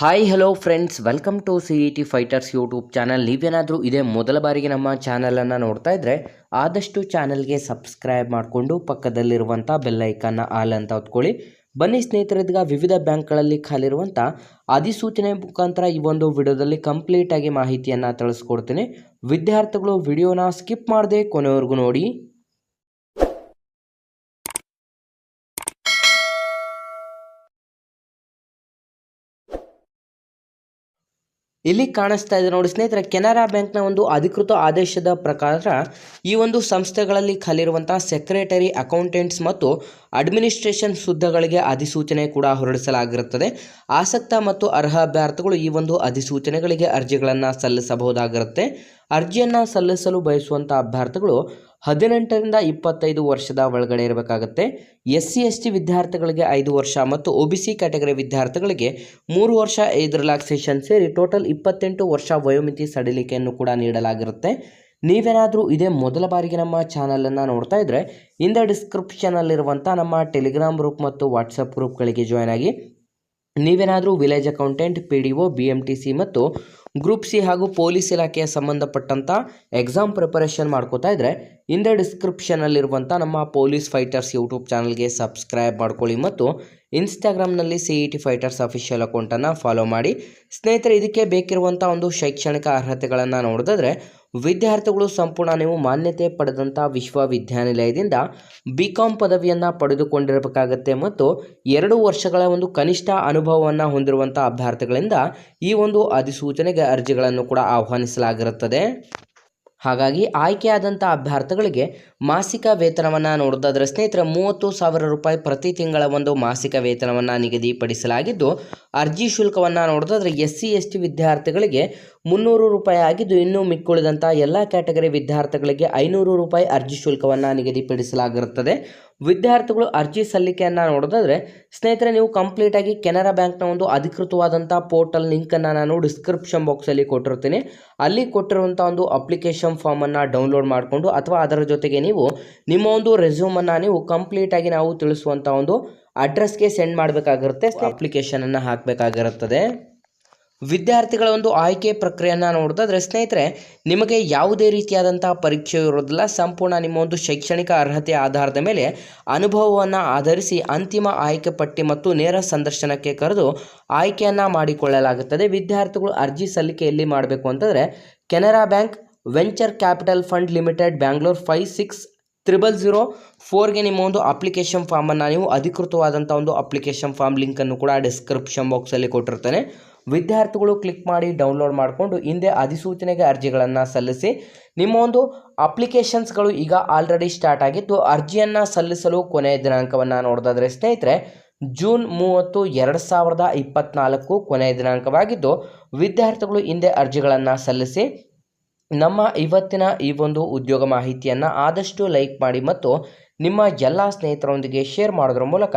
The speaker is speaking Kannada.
Hi hello friends welcome to C E T fighters YouTube channel ನೀವೇನಾದರೂ ಇದೇ ಮೊದಲ ಬಾರಿಗೆ ನಮ್ಮ ಚಾನಲನ್ನು ನೋಡ್ತಾ ಇದ್ದರೆ ಆದಷ್ಟು ಚಾನಲ್ಗೆ ಸಬ್ಸ್ಕ್ರೈಬ್ ಮಾಡಿಕೊಂಡು ಪಕ್ಕದಲ್ಲಿರುವಂಥ ಬೆಲ್ಲೈಕನ್ನ ಆಲ್ ಅಂತ ಹೊತ್ಕೊಳ್ಳಿ ಬನ್ನಿ ಸ್ನೇಹಿತರಿದ್ಗ, ವಿವಿಧ ಬ್ಯಾಂಕ್ಗಳಲ್ಲಿ ಖಾಲಿರುವಂಥ ಅಧಿಸೂಚನೆ ಮುಖಾಂತರ ಈ ಒಂದು ವಿಡಿಯೋದಲ್ಲಿ ಕಂಪ್ಲೀಟಾಗಿ ಮಾಹಿತಿಯನ್ನು ತಿಳಿಸ್ಕೊಡ್ತೀನಿ. ವಿದ್ಯಾರ್ಥಿಗಳು ವಿಡಿಯೋನ ಸ್ಕಿಪ್ ಮಾಡದೆ ಕೊನೆವರೆಗೂ ನೋಡಿ. ಇಲ್ಲಿ ಕಾಣಿಸ್ತಾ ಇದೆ ನೋಡಿ ಸ್ನೇಹಿತರೆ, ಕೆನರಾ ಬ್ಯಾಂಕ್ನ ಒಂದು ಅಧಿಕೃತ ಆದೇಶದ ಪ್ರಕಾರ ಈ ಒಂದು ಸಂಸ್ಥೆಗಳಲ್ಲಿ ಖಾಲಿರುವಂಥ ಸೆಕ್ರೆಟರಿ, ಅಕೌಂಟೆಂಟ್ಸ್ ಮತ್ತು ಅಡ್ಮಿನಿಸ್ಟ್ರೇಷನ್ ಹುದ್ದೆಗಳಿಗೆ ಅಧಿಸೂಚನೆ ಕೂಡ ಹೊರಡಿಸಲಾಗಿರುತ್ತದೆ. ಆಸಕ್ತ ಮತ್ತು ಅರ್ಹ ಅಭ್ಯರ್ಥಿಗಳು ಈ ಒಂದು ಅಧಿಸೂಚನೆಗಳಿಗೆ ಅರ್ಜಿಗಳನ್ನು ಸಲ್ಲಿಸಬಹುದಾಗಿರುತ್ತೆ. ಅರ್ಜಿಯನ್ನು ಸಲ್ಲಿಸಲು ಬಯಸುವಂಥ ಅಭ್ಯರ್ಥಿಗಳು ಹದಿನೆಂಟರಿಂದ ಇಪ್ಪತ್ತೈದು ವರ್ಷದ ಒಳಗಡೆ ಇರಬೇಕಾಗತ್ತೆ. ಎಸ್ ಸಿ ಎಸ್ ಟಿ ವಿದ್ಯಾರ್ಥಿಗಳಿಗೆ ಐದು ವರ್ಷ ಮತ್ತು ಒ ಬಿ ಸಿ ಕ್ಯಾಟಗರಿ ವಿದ್ಯಾರ್ಥಿಗಳಿಗೆ ಮೂರು ವರ್ಷ ಐದು ರಿಲ್ಯಾಕ್ಸೇಷನ್ ಸೇರಿ ಟೋಟಲ್ ಇಪ್ಪತ್ತೆಂಟು ವರ್ಷ ವಯೋಮಿತಿ ಸಡಿಲಿಕೆಯನ್ನು ಕೂಡ ನೀಡಲಾಗಿರುತ್ತೆ. ನೀವೇನಾದರೂ ಇದೇ ಮೊದಲ ಬಾರಿಗೆ ನಮ್ಮ ಚಾನಲನ್ನು ನೋಡ್ತಾ ಇದ್ದರೆ ಇಂದ ಡಿಸ್ಕ್ರಿಪ್ಷನಲ್ಲಿರುವಂಥ ನಮ್ಮ ಟೆಲಿಗ್ರಾಮ್ ಗ್ರೂಪ್ ಮತ್ತು ವಾಟ್ಸಪ್ ಗ್ರೂಪ್ಗಳಿಗೆ ಜಾಯ್ನ್ ಆಗಿ. ನೀವೇನಾದರೂ village accountant P D O B M T C ಮತ್ತು ಗ್ರೂಪ್ ಸಿ ಹಾಗೂ ಪೊಲೀಸ್ ಇಲಾಖೆಯ ಸಂಬಂಧಪಟ್ಟಂಥ ಎಕ್ಸಾಮ್ ಪ್ರಿಪರೇಷನ್ ಮಾಡ್ಕೋತಾ ಇದ್ದರೆ ಹಿಂದೆ ಡಿಸ್ಕ್ರಿಪ್ಷನಲ್ಲಿರುವಂಥ ನಮ್ಮ ಪೊಲೀಸ್ ಫೈಟರ್ಸ್ ಯೂಟ್ಯೂಬ್ ಚಾನಲ್ಗೆ ಸಬ್ಸ್ಕ್ರೈಬ್ ಮಾಡ್ಕೊಳ್ಳಿ ಮತ್ತು ಇನ್ಸ್ಟಾಗ್ರಾಮ್ನಲ್ಲಿ C E T fighters official ಅಕೌಂಟನ್ನು ಫಾಲೋ ಮಾಡಿ. ಸ್ನೇಹಿತರೆ, ಇದಕ್ಕೆ ಬೇಕಿರುವಂಥ ಒಂದು ಶೈಕ್ಷಣಿಕ ಅರ್ಹತೆಗಳನ್ನು ನೋಡಿದ್ರೆ ವಿದ್ಯಾರ್ಥಿಗಳು ಸಂಪೂರ್ಣ ನೀವು ಮಾನ್ಯತೆ ಪಡೆದಂಥ ವಿಶ್ವವಿದ್ಯಾನಿಲಯದಿಂದ ಬಿ ಕಾಮ್ ಪದವಿಯನ್ನು ಪಡೆದುಕೊಂಡಿರಬೇಕಾಗತ್ತೆ ಮತ್ತು ಎರಡು ವರ್ಷಗಳ ಒಂದು ಕನಿಷ್ಠ ಅನುಭವವನ್ನು ಹೊಂದಿರುವಂಥ ಅಭ್ಯರ್ಥಿಗಳಿಂದ ಈ ಒಂದು ಅಧಿಸೂಚನೆಗೆ ಅರ್ಜಿಗಳನ್ನು ಕೂಡ ಆಹ್ವಾನಿಸಲಾಗಿರುತ್ತದೆ. ಹಾಗಾಗಿ ಆಯ್ಕೆಯಾದಂಥ ಅಭ್ಯರ್ಥಿಗಳಿಗೆ ಮಾಸಿಕ ವೇತನವನ್ನು ನೋಡೋದಾದರೆ ಸ್ನೇಹಿತರೆ ಮೂವತ್ತು ಸಾವಿರ ರೂಪಾಯಿ ಪ್ರತಿ ತಿಂಗಳ ಒಂದು ಮಾಸಿಕ ವೇತನವನ್ನು ನಿಗದಿಪಡಿಸಲಾಗಿದ್ದು, ಅರ್ಜಿ ಶುಲ್ಕವನ್ನು ನೋಡೋದಾದರೆ ಎಸ್ ಸಿ ಎಸ್ ಟಿ ವಿದ್ಯಾರ್ಥಿಗಳಿಗೆ ಮುನ್ನೂರು ರೂಪಾಯಿ ಆಗಿದ್ದು, ಇನ್ನೂ ಮಿಕ್ಕುಳಿದಂಥ ಎಲ್ಲ ಕ್ಯಾಟಗರಿ ವಿದ್ಯಾರ್ಥಿಗಳಿಗೆ ಐನೂರು ರೂಪಾಯಿ ಅರ್ಜಿ ಶುಲ್ಕವನ್ನು ನಿಗದಿಪಡಿಸಲಾಗಿರುತ್ತದೆ. ವಿದ್ಯಾರ್ಥಿಗಳು ಅರ್ಜಿ ಸಲ್ಲಿಕೆಯನ್ನು ನೋಡೋದಾದರೆ ಸ್ನೇಹಿತರೆ ನೀವು ಕಂಪ್ಲೀಟಾಗಿ ಕೆನರಾ ಬ್ಯಾಂಕ್ನ ಒಂದು ಅಧಿಕೃತವಾದಂಥ ಪೋರ್ಟಲ್ ಲಿಂಕನ್ನು ನಾನು ಡಿಸ್ಕ್ರಿಪ್ಷನ್ ಬಾಕ್ಸಲ್ಲಿ ಕೊಟ್ಟಿರ್ತೀನಿ. ಅಲ್ಲಿ ಕೊಟ್ಟಿರುವಂಥ ಒಂದು ಅಪ್ಲಿಕೇಶನ್ ಫಾರ್ಮನ್ನು ಡೌನ್ಲೋಡ್ ಮಾಡಿಕೊಂಡು ಅಥವಾ ಅದರ ಜೊತೆಗೆ ನೀವು ನಿಮ್ಮ ಒಂದು ರೆಸ್ಯೂಮನ್ನು ನೀವು ಕಂಪ್ಲೀಟಾಗಿ ನಾವು ತಿಳಿಸುವಂಥ ಒಂದು ಅಡ್ರೆಸ್ಗೆ ಸೆಂಡ್ ಮಾಡಬೇಕಾಗಿರುತ್ತೆ. ಅಪ್ಲಿಕೇಶನನ್ನು ಹಾಕಬೇಕಾಗಿರುತ್ತದೆ. ವಿದ್ಯಾರ್ಥಿಗಳ ಒಂದು ಆಯ್ಕೆ ಪ್ರಕ್ರಿಯೆಯನ್ನು ನೋಡೋದಾದರೆ, ಸ್ನೇಹಿತರೆ, ನಿಮಗೆ ಯಾವುದೇ ರೀತಿಯಾದಂಥ ಪರೀಕ್ಷೆ ಇರೋದಿಲ್ಲ. ಸಂಪೂರ್ಣ ನಿಮ್ಮ ಒಂದು ಶೈಕ್ಷಣಿಕ ಅರ್ಹತೆ ಆಧಾರದ ಮೇಲೆ ಅನುಭವವನ್ನು ಆಧರಿಸಿ ಅಂತಿಮ ಆಯ್ಕೆ ಪಟ್ಟಿ ಮತ್ತು ನೇರ ಸಂದರ್ಶನಕ್ಕೆ ಕರೆದು ಆಯ್ಕೆಯನ್ನು ಮಾಡಿಕೊಳ್ಳಲಾಗುತ್ತದೆ. ವಿದ್ಯಾರ್ಥಿಗಳು ಅರ್ಜಿ ಸಲ್ಲಿಕೆ ಎಲ್ಲಿ ಮಾಡಬೇಕು ಅಂತಂದರೆ, Canara bank, venture capital fund limited, Bangalore five six triple zero ಫೋರ್ಗೆ ನಿಮ್ಮ ಒಂದು ಅಪ್ಲಿಕೇಶನ್ ಫಾರ್ಮನ್ನು ನೀವು ಅಧಿಕೃತವಾದಂಥ ಒಂದು ಅಪ್ಲಿಕೇಶನ್ ಫಾರ್ಮ್ ಲಿಂಕನ್ನು ಕೂಡ ಡಿಸ್ಕ್ರಿಪ್ಷನ್ ಬಾಕ್ಸಲ್ಲಿ ಕೊಟ್ಟಿರ್ತೇನೆ. ವಿದ್ಯಾರ್ಥಿಗಳು ಕ್ಲಿಕ್ ಮಾಡಿ ಡೌನ್ಲೋಡ್ ಮಾಡಿಕೊಂಡು ಹಿಂದೆ ಅಧಿಸೂಚನೆಗೆ ಅರ್ಜಿಗಳನ್ನು ಸಲ್ಲಿಸಿ. ನಿಮ್ಮ ಒಂದು ಅಪ್ಲಿಕೇಶನ್ಸ್ಗಳು ಈಗ ಆಲ್ರೆಡಿ ಸ್ಟಾರ್ಟ್ ಆಗಿದ್ದು, ಅರ್ಜಿಯನ್ನು ಸಲ್ಲಿಸಲು ಕೊನೆಯ ದಿನಾಂಕವನ್ನು ನೋಡೋದಾದರೆ ಸ್ನೇಹಿತರೆ ಜೂನ್ ಮೂವತ್ತು ಎರಡು ಸಾವಿರದ ಇಪ್ಪತ್ತ್ನಾಲ್ಕು ಕೊನೆಯ ದಿನಾಂಕವಾಗಿದ್ದು, ವಿದ್ಯಾರ್ಥಿಗಳು ಹಿಂದೆ ಅರ್ಜಿಗಳನ್ನು ಸಲ್ಲಿಸಿ, ನಮ್ಮ ಇವತ್ತಿನ ಈ ಒಂದು ಉದ್ಯೋಗ ಮಾಹಿತಿಯನ್ನು ಆದಷ್ಟು ಲೈಕ್ ಮಾಡಿ ಮತ್ತು ನಿಮ್ಮ ಎಲ್ಲ ಸ್ನೇಹಿತರೊಂದಿಗೆ ಶೇರ್ ಮಾಡೋದ್ರ ಮೂಲಕ